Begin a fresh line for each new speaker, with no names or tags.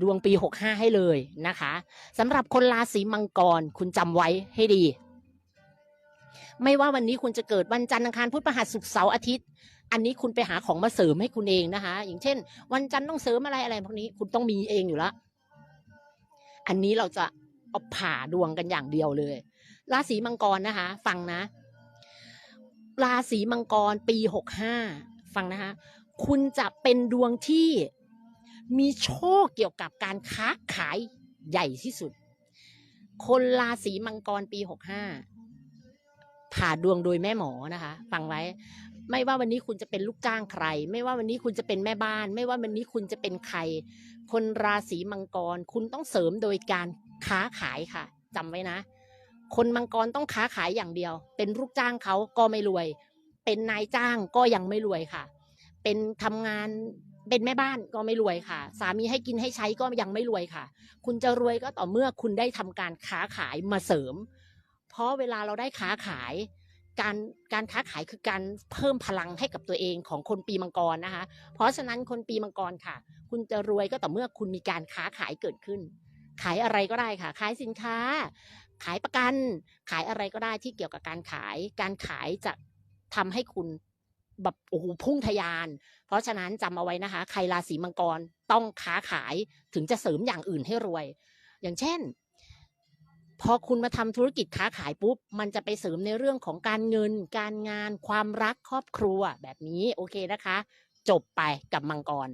ดวงปี 65 ให้เลยนะคะสำหรับคนราศีมังกรคุณจำไว้ให้ดี ไม่ว่าวันนี้คุณจะเกิดวันจันทร์อังคารพุธพฤหัสศุกร์เสาร์อาทิตย์ อันนี้คุณไปหาของมาเสริมให้คุณเองนะคะ อย่างเช่น วันจันทร์ต้องเสริมอะไรอะไรพวกนี้คุณต้องมีเองอยู่แล้วอันนี้เราจะเอาผ่าดวงกันอย่างเดียวเลย ราศีมังกรนะคะ ฟังนะ ราศีมังกรปีหกห้าฟังนะคะ คุณจะเป็นดวงที่ มีโชคเกี่ยวกับการค้าขายใหญ่ที่สุด คนราศีมังกรปีหกห้าผ่าดวงโดยแม่หมอนะคะ ฟังไว้ ไม่ว่าวันนี้คุณจะเป็นลูกจ้างใคร ไม่ว่าวันนี้คุณจะเป็นแม่บ้าน ไม่ว่าวันนี้คุณจะเป็นใคร คนราศีมังกรคุณต้องเสริมโดยการค้าขายค่ะจำไว้นะ คนมังกรต้องค้าขายอย่างเดียว เป็นลูกจ้างเขาก็ไม่รวย เป็นนายจ้างก็ยังไม่รวยค่ะ เป็นทำงาน เป็นแม่บ้านก็ไม่รวยค่ะ สามีให้กินให้ใช้ก็ยังไม่รวยค่ะ คุณจะรวยก็ต่อเมื่อคุณได้ทำการค้าขายมาเสริม เพราะเวลาเราได้ค้าขาย การการค้าขายคือการเพิ่มพลังให้กับตัวเองของคนปีมังกรนะคะ เพราะฉะนั้นคนปีมังกรค่ะ คุณจะรวยก็ต่อเมื่อคุณมีการค้าขายเกิดขึ้น ขายอะไรก็ได้ค่ะ ขายสินค้า ขายประกัน ขายอะไรก็ได้ที่เกี่ยวกับการขาย การขายจะทำให้คุณ แบบโอ้โหพุ่งทะยาน เพราะฉะนั้นจำเอาไว้นะคะ ใครราศีมังกรต้องค้าขายถึงจะเสริมอย่างอื่นให้รวย อย่างเช่น พอคุณมาทำธุรกิจค้าขายปุ๊บ มันจะไปเสริมในเรื่องของการเงิน การงาน ความรักครอบครัวแบบนี้โอเคนะคะ จบไปกับมังกร